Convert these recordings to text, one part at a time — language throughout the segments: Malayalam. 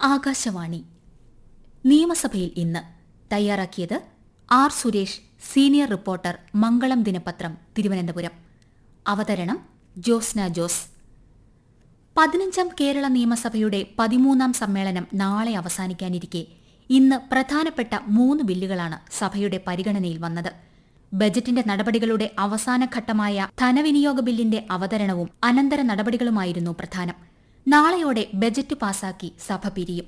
ആകാശവാണി. നിയമസഭയിൽ ഇന്ന് തയ്യാറാക്കിയത് R Suresh senior reporter Mangalam ദിനപത്രം തിരുവനന്തപുരം. അവതരണം ജോസ്ന ജോസ്. പതിനഞ്ചാം കേരള നിയമസഭയുടെ പതിമൂന്നാം സമ്മേളനം നാളെ അവസാനിക്കാനിരിക്കെ ഇന്ന് പ്രധാനപ്പെട്ട മൂന്ന് ബില്ലുകളാണ് സഭയുടെ പരിഗണനയിൽ വന്നത്. ബജറ്റിന്റെ നടപടികളുടെ അവസാന ഘട്ടമായ ധനവിനിയോഗ ബില്ലിന്റെ അവതരണവും അനന്തര നടപടികളുമായിരുന്നു പ്രധാനം. നാളെയോടെ ബജറ്റ് പാസാക്കി സഭ പിരിയും.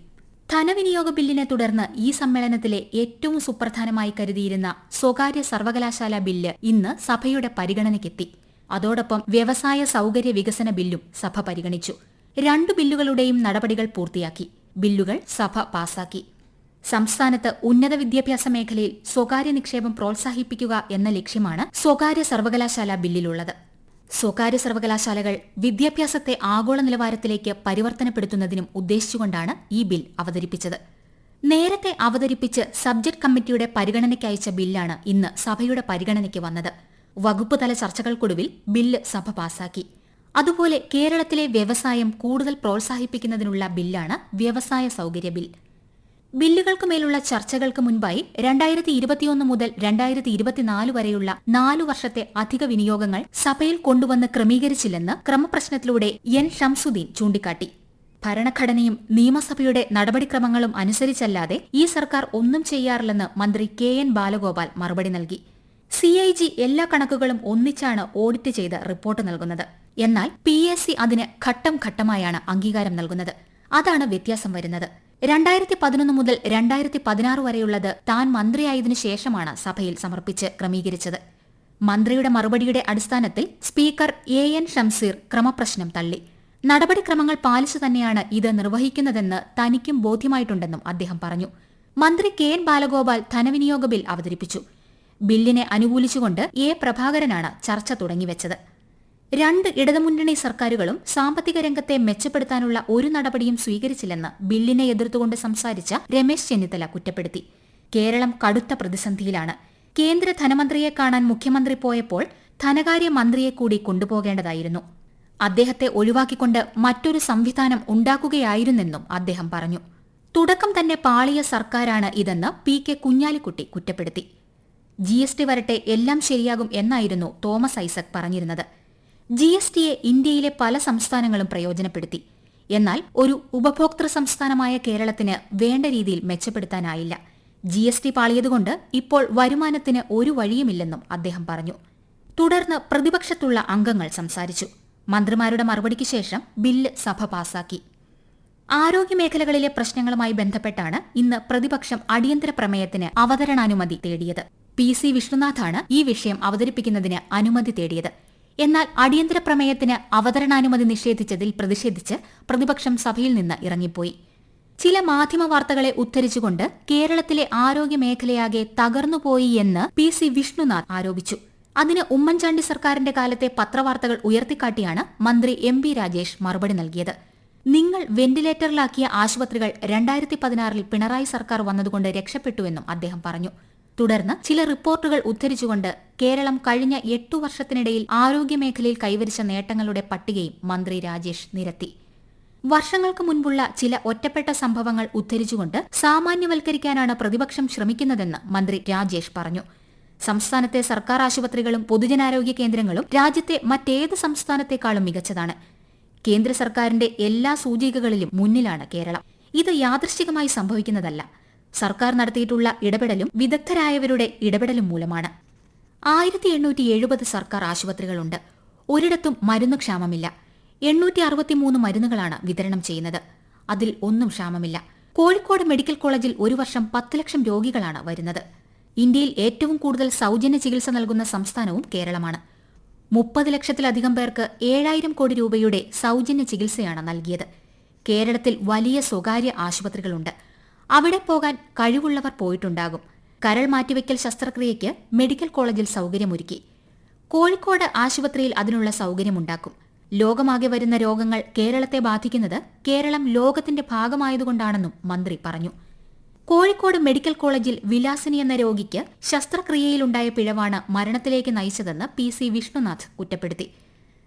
ധനവിനിയോഗ ബില്ലിനെ തുടർന്ന് ഈ സമ്മേളനത്തിലെ ഏറ്റവും സുപ്രധാനമായി കരുതിയിരുന്ന സ്വകാര്യ സർവകലാശാല ബില്ല് ഇന്ന് സഭയുടെ പരിഗണനയ്ക്കെത്തി. അതോടൊപ്പം വ്യവസായ സൗകര്യ വികസന ബില്ലും സഭ പരിഗണിച്ചു. രണ്ടു ബില്ലുകളുടെയും നടപടികൾ പൂർത്തിയാക്കി. ബില്ലുകൾ സഭ പാസാക്കി. സംസ്ഥാനത്ത് ഉന്നത വിദ്യാഭ്യാസ മേഖലയിൽ സ്വകാര്യ നിക്ഷേപം പ്രോത്സാഹിപ്പിക്കുക എന്ന ലക്ഷ്യമാണ് സ്വകാര്യ സർവകലാശാല ബില്ലിലുള്ളത്. സ്വകാര്യ സർവകലാശാലകൾ വിദ്യാഭ്യാസത്തെ ആഗോള നിലവാരത്തിലേക്ക് പരിവർത്തനപ്പെടുത്തുന്നതിനും ഉദ്ദേശിച്ചുകൊണ്ടാണ് ഈ ബിൽ അവതരിപ്പിച്ചത്. നേരത്തെ അവതരിപ്പിച്ച് സബ്ജക്ട് കമ്മിറ്റിയുടെ പരിഗണനയ്ക്കയച്ച ബില്ലാണ് ഇന്ന് സഭയുടെ പരിഗണനയ്ക്ക് വന്നത്. വകുപ്പ് തല ചർച്ചകൾക്കൊടുവിൽ ബില്ല് സഭ പാസാക്കി. അതുപോലെ കേരളത്തിലെ വ്യവസായം കൂടുതൽ പ്രോത്സാഹിപ്പിക്കുന്നതിനുള്ള ബില്ലാണ് വ്യവസായ സൌകര്യ ബിൽ. ബില്ലുകൾക്കുമേലുള്ള ചർച്ചകൾക്ക് മുൻപായി രണ്ടായിരത്തി ഇരുപത്തിയൊന്ന് മുതൽ രണ്ടായിരത്തി ഇരുപത്തിനാല് വരെയുള്ള നാലു വർഷത്തെ അധിക വിനിയോഗങ്ങൾ സഭയിൽ കൊണ്ടുവന്ന് ക്രമീകരിച്ചില്ലെന്ന് ക്രമപ്രശ്നത്തിലൂടെ എൻ ഷംസുദ്ദീൻ ചൂണ്ടിക്കാട്ടി. ഭരണഘടനയും നിയമസഭയുടെ നടപടിക്രമങ്ങളും അനുസരിച്ചല്ലാതെ ഈ സർക്കാർ ഒന്നും ചെയ്യാറില്ലെന്ന് മന്ത്രി കെ എൻ ബാലഗോപാൽ മറുപടി നൽകി. സി ഐ ജി എല്ലാ കണക്കുകളും ഒന്നിച്ചാണ് ഓഡിറ്റ് ചെയ്ത് റിപ്പോർട്ട് നൽകുന്നത്. എന്നാൽ പി എസ് സി അതിന് ഘട്ടം ഘട്ടമായാണ് അംഗീകാരം നൽകുന്നത്. അതാണ് വ്യത്യാസം വരുന്നത്. രണ്ടായിരത്തി പതിനൊന്ന് മുതൽ രണ്ടായിരത്തി പതിനാറ് വരെയുള്ളത് താൻ മന്ത്രിയായതിനു ശേഷമാണ് സഭയിൽ സമർപ്പിച്ച് ക്രമീകരിച്ചത്. മന്ത്രിയുടെ മറുപടിയുടെ അടിസ്ഥാനത്തിൽ സ്പീക്കർ എ എൻ ഷംസീർ ക്രമപ്രശ്നം തള്ളി. നടപടിക്രമങ്ങൾ പാലിച്ചു തന്നെയാണ് ഇത് നിർവഹിക്കുന്നതെന്ന് തനിക്കും ബോധ്യമായിട്ടുണ്ടെന്നും അദ്ദേഹം പറഞ്ഞു. മന്ത്രി കെ എൻ ബാലഗോപാൽ ധനവിനിയോഗ ബിൽ അവതരിപ്പിച്ചു. ബില്ലിനെ അനുകൂലിച്ചുകൊണ്ട് എ പ്രഭാകരനാണ് ചർച്ച തുടങ്ങിവെച്ചത്. രണ്ട് ഇടതുമുന്നണി സർക്കാരുകളും സാമ്പത്തിക രംഗത്തെ മെച്ചപ്പെടുത്താനുള്ള ഒരു നടപടിയും സ്വീകരിച്ചില്ലെന്ന് ബില്ലിനെ എതിർത്തുകൊണ്ട് സംസാരിച്ച രമേശ് ചെന്നിത്തല കുറ്റപ്പെടുത്തി. കേരളം കടുത്ത പ്രതിസന്ധിയിലാണ്. കേന്ദ്ര ധനമന്ത്രിയെ കാണാൻ മുഖ്യമന്ത്രി പോയപ്പോൾ ധനകാര്യ മന്ത്രിയെ കൂടി കൊണ്ടുപോകേണ്ടതായിരുന്നു. അദ്ദേഹത്തെ ഒഴിവാക്കിക്കൊണ്ട് മറ്റൊരു സംവിധാനം ഉണ്ടാക്കുകയായിരുന്നെന്നും അദ്ദേഹം പറഞ്ഞു. തുടക്കം തന്നെ പാളിയ സർക്കാരാണ് ഇതെന്ന് പി കെ കുഞ്ഞാലിക്കുട്ടി കുറ്റപ്പെടുത്തി. ജി എസ് ടി വരട്ടെ എല്ലാം ശരിയാകും എന്നായിരുന്നു തോമസ് ഐസക് പറഞ്ഞിരുന്നത്. ജി എസ് ടിയെ ഇന്ത്യയിലെ പല സംസ്ഥാനങ്ങളും പ്രയോജനപ്പെടുത്തി. എന്നാൽ ഒരു ഉപഭോക്തൃ സംസ്ഥാനമായ കേരളത്തിന് വേണ്ട രീതിയിൽ മെച്ചപ്പെടുത്താനായില്ല. ജി എസ് ടി പാളിയതുകൊണ്ട് ഇപ്പോൾ വരുമാനത്തിന് ഒരു വഴിയുമില്ലെന്നും അദ്ദേഹം പറഞ്ഞു. തുടർന്ന് പ്രതിപക്ഷത്തുള്ള അംഗങ്ങൾ സംസാരിച്ചു. മന്ത്രിമാരുടെ മറുപടിക്ക് ശേഷം ബില്ല് സഭ പാസാക്കി. ആരോഗ്യമേഖലകളിലെ പ്രശ്നങ്ങളുമായി ബന്ധപ്പെട്ടാണ് ഇന്ന് പ്രതിപക്ഷം അടിയന്തര പ്രമേയത്തിന് അവതരണാനുമതി തേടിയത്. പി സി വിഷ്ണുനാഥാണ് ഈ വിഷയം അവതരിപ്പിക്കുന്നതിന് അനുമതി തേടിയത്. എന്നാൽ അടിയന്തര പ്രമേയത്തിന് അവതരണാനുമതി നിഷേധിച്ചതിൽ പ്രതിഷേധിച്ച് പ്രതിപക്ഷം സഭയിൽ നിന്ന് ഇറങ്ങിപ്പോയി. ചില മാധ്യമ വാർത്തകളെ ഉദ്ധരിച്ചുകൊണ്ട് കേരളത്തിലെ ആരോഗ്യ മേഖലയാകെ തകർന്നുപോയി എന്ന് പി സി വിഷ്ണുനാഥ് ആരോപിച്ചു. അതിന് ഉമ്മൻചാണ്ടി സർക്കാരിന്റെ കാലത്തെ പത്രവാർത്തകൾ ഉയർത്തിക്കാട്ടിയാണ് മന്ത്രി എം പി രാജേഷ് മറുപടി നൽകിയത്. നിങ്ങൾ വെന്റിലേറ്ററിലാക്കിയ ആശുപത്രികൾ രണ്ടായിരത്തി പതിനാറിൽ പിണറായി സർക്കാർ വന്നതുകൊണ്ട് രക്ഷപ്പെട്ടുവെന്നും അദ്ദേഹം പറഞ്ഞു. തുടർന്ന് ചില റിപ്പോർട്ടുകൾ ഉദ്ധരിച്ചുകൊണ്ട് കേരളം കഴിഞ്ഞ എട്ടു വർഷത്തിനിടയിൽ ആരോഗ്യമേഖലയിൽ കൈവരിച്ച നേട്ടങ്ങളുടെ പട്ടികയും മന്ത്രി രാജേഷ് നിരത്തി. വർഷങ്ങൾക്ക് മുൻപുള്ള ചില ഒറ്റപ്പെട്ട സംഭവങ്ങൾ ഉദ്ധരിച്ചുകൊണ്ട് സാമാന്യവൽക്കരിക്കാനാണ് പ്രതിപക്ഷം ശ്രമിക്കുന്നതെന്ന് മന്ത്രി രാജേഷ് പറഞ്ഞു. സംസ്ഥാനത്തെ സർക്കാർ ആശുപത്രികളും പൊതുജനാരോഗ്യ കേന്ദ്രങ്ങളും രാജ്യത്തെ മറ്റേത് സംസ്ഥാനത്തെക്കാളും മികച്ചതാണ്. കേന്ദ്ര സർക്കാരിന്റെ എല്ലാ സൂചികകളിലും മുന്നിലാണ് കേരളം. ഇത് യാദൃശ്ചികമായി സംഭവിക്കുന്നതല്ല. സർക്കാർ നടത്തിയിട്ടുള്ള ഇടപെടലും വിദഗ്ധരായവരുടെ ഇടപെടലും മൂലമാണ്. ആയിരത്തി എണ്ണൂറ്റി എഴുപത് സർക്കാർ ആശുപത്രികളുണ്ട്. ഒരിടത്തും മരുന്ന് ക്ഷാമമില്ല. എണ്ണൂറ്റി അറുപത്തിമൂന്ന് മരുന്നുകളാണ് വിതരണം ചെയ്യുന്നത്. അതിൽ ഒന്നും ക്ഷാമമില്ല. കോഴിക്കോട് മെഡിക്കൽ കോളേജിൽ ഒരു വർഷം പത്ത് ലക്ഷം രോഗികളാണ് വരുന്നത്. ഇന്ത്യയിൽ ഏറ്റവും കൂടുതൽ സൗജന്യ ചികിത്സ നൽകുന്ന സംസ്ഥാനവും കേരളമാണ്. മുപ്പത് ലക്ഷത്തിലധികം പേർക്ക് ഏഴായിരം കോടി രൂപയുടെ സൗജന്യ ചികിത്സയാണ് നൽകിയത്. കേരളത്തിൽ വലിയ സ്വകാര്യ ആശുപത്രികളുണ്ട്. അവിടെ പോകാൻ കഴിവുള്ളവർ പോയിട്ടുണ്ടാകും. കരൾ മാറ്റിവെക്കൽ ശസ്ത്രക്രിയയ്ക്ക് മെഡിക്കൽ കോളേജിൽ സൗകര്യമൊരുക്കി. കോഴിക്കോട് ആശുപത്രിയിൽ അതിനുള്ള സൗകര്യമുണ്ടാക്കും. ലോകമാകെ വരുന്ന രോഗങ്ങൾ കേരളത്തെ ബാധിക്കുന്നത് കേരളം ലോകത്തിന്റെ ഭാഗമായതുകൊണ്ടാണെന്നും മന്ത്രി പറഞ്ഞു. കോഴിക്കോട് മെഡിക്കൽ കോളേജിൽ വിലാസിനി എന്ന രോഗിക്ക് ശസ്ത്രക്രിയയിലുണ്ടായ പിഴവാണ് മരണത്തിലേക്ക് നയിച്ചതെന്ന് പി സി വിഷ്ണുനാഥ് കുറ്റപ്പെടുത്തി.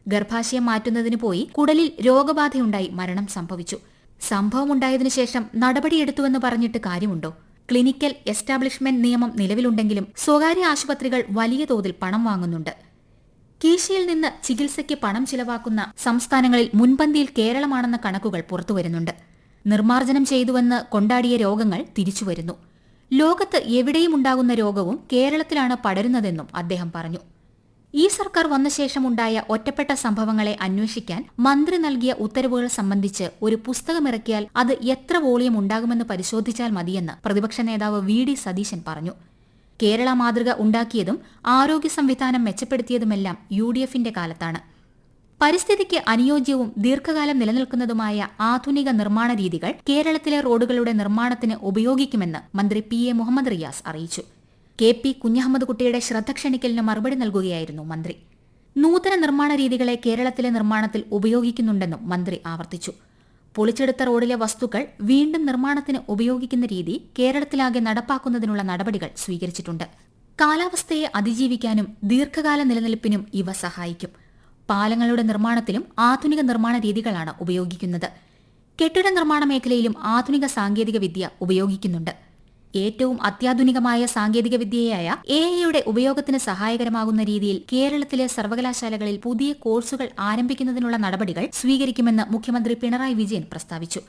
ഗർഭാശയം മാറ്റുന്നതിന് പോയി കുടലിൽ രോഗബാധയുണ്ടായി മരണം സംഭവിച്ചു. സംഭവമുണ്ടായതിനു ശേഷം നടപടിയെടുത്തുവെന്ന് പറഞ്ഞിട്ട് കാര്യമുണ്ടോ? ക്ലിനിക്കൽ എസ്റ്റാബ്ലിഷ്മെന്റ് നിയമം നിലവിലുണ്ടെങ്കിലും സ്വകാര്യ ആശുപത്രികൾ വലിയ തോതിൽ പണം വാങ്ങുന്നുണ്ട്. കീശയിൽ നിന്ന് ചികിത്സയ്ക്ക് പണം ചിലവാക്കുന്ന സംസ്ഥാനങ്ങളിൽ മുൻപന്തിയിൽ കേരളമാണെന്ന കണക്കുകൾ പുറത്തുവരുന്നുണ്ട്. നിർമ്മാർജനം ചെയ്തുവെന്ന് കൊണ്ടാടിയ രോഗങ്ങൾ തിരിച്ചുവരുന്നു. ലോകത്ത് എവിടെയും ഉണ്ടാകുന്ന രോഗവും കേരളത്തിലാണ് പടരുന്നതെന്നും അദ്ദേഹം പറഞ്ഞു. ഈ സർക്കാർ വന്ന ശേഷമുണ്ടായ ഒറ്റപ്പെട്ട സംഭവങ്ങളെ അന്വേഷിക്കാൻ മന്ത്രി നൽകിയ ഉത്തരവുകൾ സംബന്ധിച്ച് ഒരു പുസ്തകമിറക്കിയാൽ അത് എത്ര വോളിയം ഉണ്ടാകുമെന്ന് പരിശോധിച്ചാൽ മതിയെന്ന് പ്രതിപക്ഷ നേതാവ് വി ഡി സതീശൻ പറഞ്ഞു. കേരള മാതൃക ഉണ്ടാക്കിയതും ആരോഗ്യ സംവിധാനം മെച്ചപ്പെടുത്തിയതുമെല്ലാം യു ഡി എഫിന്റെ കാലത്താണ്. പരിസ്ഥിതിക്ക് അനുയോജ്യവും ദീർഘകാലം നിലനിൽക്കുന്നതുമായ ആധുനിക നിർമ്മാണ രീതികൾ കേരളത്തിലെ റോഡുകളുടെ നിർമ്മാണത്തിന് ഉപയോഗിക്കുമെന്ന് മന്ത്രി പി എ മുഹമ്മദ് റിയാസ് അറിയിച്ചു. കെ പി കുഞ്ഞഹമ്മദ് കുട്ടിയുടെ ശ്രദ്ധ ക്ഷണിക്കലിന് മറുപടി നൽകുകയായിരുന്നു മന്ത്രി. നൂതന നിർമ്മാണ രീതികളെ കേരളത്തിലെ നിർമ്മാണത്തിൽ ഉപയോഗിക്കുന്നുണ്ടെന്നും മന്ത്രി ആവർത്തിച്ചു. പൊളിച്ചെടുത്ത റോഡിലെ വസ്തുക്കൾ വീണ്ടും നിർമ്മാണത്തിന് ഉപയോഗിക്കുന്ന രീതി കേരളത്തിലാകെ നടപ്പാക്കുന്നതിനുള്ള നടപടികൾ സ്വീകരിച്ചിട്ടുണ്ട്. കാലാവസ്ഥയെ അതിജീവിക്കാനും ദീർഘകാല നിലനിൽപ്പിനും ഇവ സഹായിക്കും. പാലങ്ങളുടെ നിർമ്മാണത്തിലും ആധുനിക നിർമ്മാണ രീതികളാണ് ഉപയോഗിക്കുന്നത്. കെട്ടിട നിർമ്മാണ മേഖലയിലും ആധുനിക സാങ്കേതിക വിദ്യ ഉപയോഗിക്കുന്നുണ്ട്. ഏറ്റവും അത്യാധുനികമായ സാങ്കേതിക വിദ്യയായ എ ഐയുടെ ഉപയോഗത്തിന് സഹായകരമാകുന്ന രീതിയിൽ കേരളത്തിലെ സർവകലാശാലകളിൽ പുതിയ കോഴ്സുകൾ ആരംഭിക്കുന്നതിനുള്ള നടപടികൾ സ്വീകരിക്കുമെന്ന് മുഖ്യമന്ത്രി പിണറായി വിജയൻ പ്രസ്താവിച്ചു.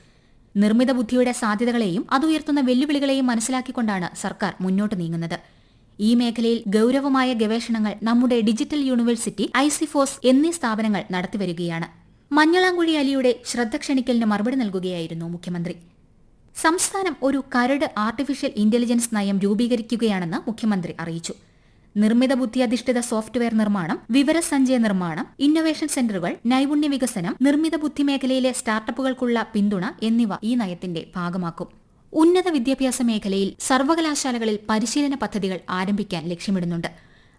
നിർമ്മിത ബുദ്ധിയുടെ സാധ്യതകളെയും അതുയർത്തുന്ന വെല്ലുവിളികളെയും മനസ്സിലാക്കിക്കൊണ്ടാണ് സർക്കാർ മുന്നോട്ട് നീങ്ങുന്നത്. ഈ മേഖലയിൽ ഗൌരവമായ ഗവേഷണങ്ങൾ നമ്മുടെ ഡിജിറ്റൽ യൂണിവേഴ്സിറ്റി ഐസിഫോസ് എന്നീ സ്ഥാപനങ്ങൾ നടത്തിവരികയാണ്. മഞ്ഞളാങ്കുഴി അലിയുടെ ശ്രദ്ധ ക്ഷണിക്കലിന് മറുപടി നൽകുകയായിരുന്നു മുഖ്യമന്ത്രി. സംസ്ഥാനം ഒരു കരട് ആർട്ടിഫിഷ്യൽ ഇന്റലിജൻസ് നയം രൂപീകരിക്കുകയാണെന്ന് മുഖ്യമന്ത്രി അറിയിച്ചു. നിർമ്മിത ബുദ്ധി അധിഷ്ഠിത സോഫ്റ്റ്വെയർ നിർമ്മാണം വിവരസഞ്ചയ നിർമ്മാണം ഇന്നൊവേഷൻ സെന്ററുകൾ നൈപുണ്യ വികസനം നിർമ്മിത ബുദ്ധി മേഖലയിലെ സ്റ്റാർട്ടപ്പുകൾക്കുള്ള പിന്തുണ എന്നിവ ഈ നയത്തിന്റെ ഭാഗമാക്കും. ഉന്നത വിദ്യാഭ്യാസ മേഖലയിൽ സർവകലാശാലകളിൽ പരിശീലന പദ്ധതികൾ ആരംഭിക്കാൻ ലക്ഷ്യമിടുന്നുണ്ട്.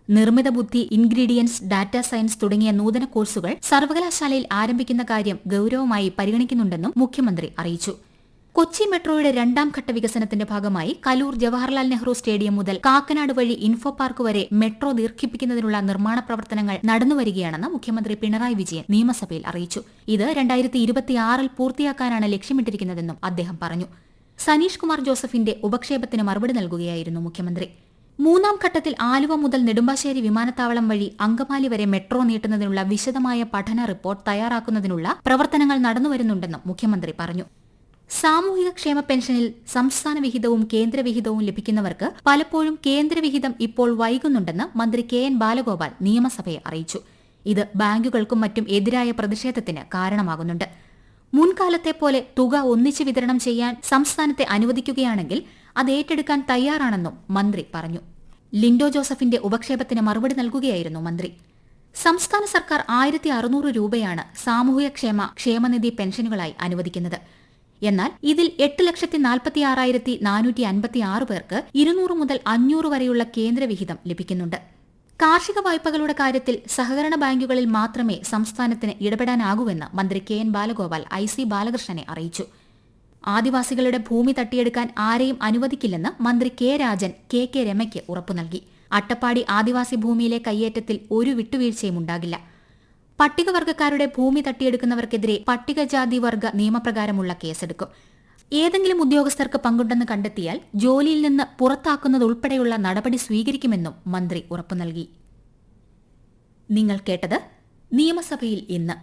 നിർമ്മിത ബുദ്ധി ഇൻഗ്രീഡിയൻസ് ഡാറ്റ സയൻസ് തുടങ്ങിയ നൂതന കോഴ്സുകൾ സർവകലാശാലയിൽ ആരംഭിക്കുന്ന കാര്യം ഗൌരവമായി പരിഗണിക്കുന്നുണ്ടെന്നും മുഖ്യമന്ത്രി അറിയിച്ചു. കൊച്ചി മെട്രോയുടെ രണ്ടാം ഘട്ട വികസനത്തിന്റെ ഭാഗമായി കലൂർ ജവഹർലാൽ നെഹ്റു സ്റ്റേഡിയം മുതൽ കാക്കനാട് വഴി ഇൻഫോ പാർക്ക് വരെ മെട്രോ ദീർഘിപ്പിക്കുന്നതിനുള്ള നിർമ്മാണ പ്രവർത്തനങ്ങൾ നടന്നുവരികയാണെന്ന് മുഖ്യമന്ത്രി പിണറായി വിജയൻ നിയമസഭയിൽ അറിയിച്ചു. ഇത് രണ്ടായിരത്തി ഇരുപത്തിയാറിൽ പൂർത്തിയാക്കാനാണ് ലക്ഷ്യമിട്ടിരിക്കുന്നതെന്നും അദ്ദേഹം പറഞ്ഞു. സനീഷ് കുമാർ ജോസഫിന്റെ ഉപക്ഷേപത്തിന് മറുപടി നൽകുകയായിരുന്നു മുഖ്യമന്ത്രി. മൂന്നാം ഘട്ടത്തിൽ ആലുവ മുതൽ നെടുമ്പാശ്ശേരി വിമാനത്താവളം വഴി അങ്കമാലി വരെ മെട്രോ നീട്ടുന്നതിനുള്ള വിശദമായ പഠന റിപ്പോർട്ട് തയ്യാറാക്കുന്നതിനുള്ള പ്രവർത്തനങ്ങൾ നടന്നുവരുന്നുണ്ടെന്നും മുഖ്യമന്ത്രി പറഞ്ഞു. സാമൂഹിക ക്ഷേമ പെൻഷനിൽ സംസ്ഥാന വിഹിതവും കേന്ദ്ര വിഹിതവും ലഭിക്കുന്നവർക്ക് പലപ്പോഴും കേന്ദ്ര വിഹിതം ഇപ്പോൾ വൈകുന്നുണ്ടെന്ന് മന്ത്രി കെ എൻ ബാലഗോപാൽ നിയമസഭയെ അറിയിച്ചു. ഇത് ബാങ്കുകൾക്കും മറ്റും എതിരായ പ്രതിഷേധത്തിന് കാരണമാകുന്നുണ്ട്. മുൻകാലത്തെ പോലെ തുക ഒന്നിച്ച് വിതരണം ചെയ്യാൻ സംസ്ഥാനത്തെ അനുവദിക്കുകയാണെങ്കിൽ അത് ഏറ്റെടുക്കാൻ തയ്യാറാണെന്നും മന്ത്രി പറഞ്ഞു. ലിൻഡോ ജോസഫിന്റെ ഉപക്ഷേപത്തിന് മറുപടി നൽകുകയായിരുന്നു മന്ത്രി. സംസ്ഥാന സർക്കാർ ആയിരത്തി അറുന്നൂറ് രൂപയാണ് സാമൂഹ്യക്ഷേമ ക്ഷേമനിധി പെൻഷനുകളായി അനുവദിക്കുന്നത്. എന്നാൽ ഇതിൽ എട്ട് ലക്ഷത്തി നാൽപ്പത്തി ആറായിരത്തി നാനൂറ്റി അൻപത്തി ആറ് പേർക്ക് ഇരുന്നൂറ് മുതൽ അഞ്ഞൂറ് വരെയുള്ള കേന്ദ്രവിഹിതം ലഭിക്കുന്നുണ്ട്. കാർഷിക വായ്പകളുടെ കാര്യത്തിൽ സഹകരണ ബാങ്കുകളിൽ മാത്രമേ സംസ്ഥാനത്തിന് ഇടപെടാനാകൂവെന്ന് മന്ത്രി K N Balagopal I C ബാലകൃഷ്ണനെ അറിയിച്ചു. ആദിവാസികളുടെ ഭൂമി തട്ടിയെടുക്കാൻ ആരെയും അനുവദിക്കില്ലെന്ന് മന്ത്രി കെ രാജൻ കെ കെ രമയ്ക്ക് ഉറപ്പു നൽകി. അട്ടപ്പാടി ആദിവാസി ഭൂമിയിലെ കയ്യേറ്റത്തിൽ ഒരു വിട്ടുവീഴ്ചയും ഉണ്ടാകില്ല പട്ടികവർഗക്കാരുടെ ഭൂമി തട്ടിയെടുക്കുന്നവർക്കെതിരെ പട്ടികജാതി വർഗ നിയമപ്രകാരമുള്ള കേസെടുക്കും. ഏതെങ്കിലും ഉദ്യോഗസ്ഥർക്ക് പങ്കുണ്ടെന്ന് കണ്ടെത്തിയാൽ ജോലിയിൽ നിന്ന് പുറത്താക്കുന്നതുൾപ്പെടെയുള്ള നടപടി സ്വീകരിക്കുമെന്നും മന്ത്രി ഉറപ്പു നൽകി. നിങ്ങൾ കേട്ടത് നിയമസഭയിൽ ഇന്ന്.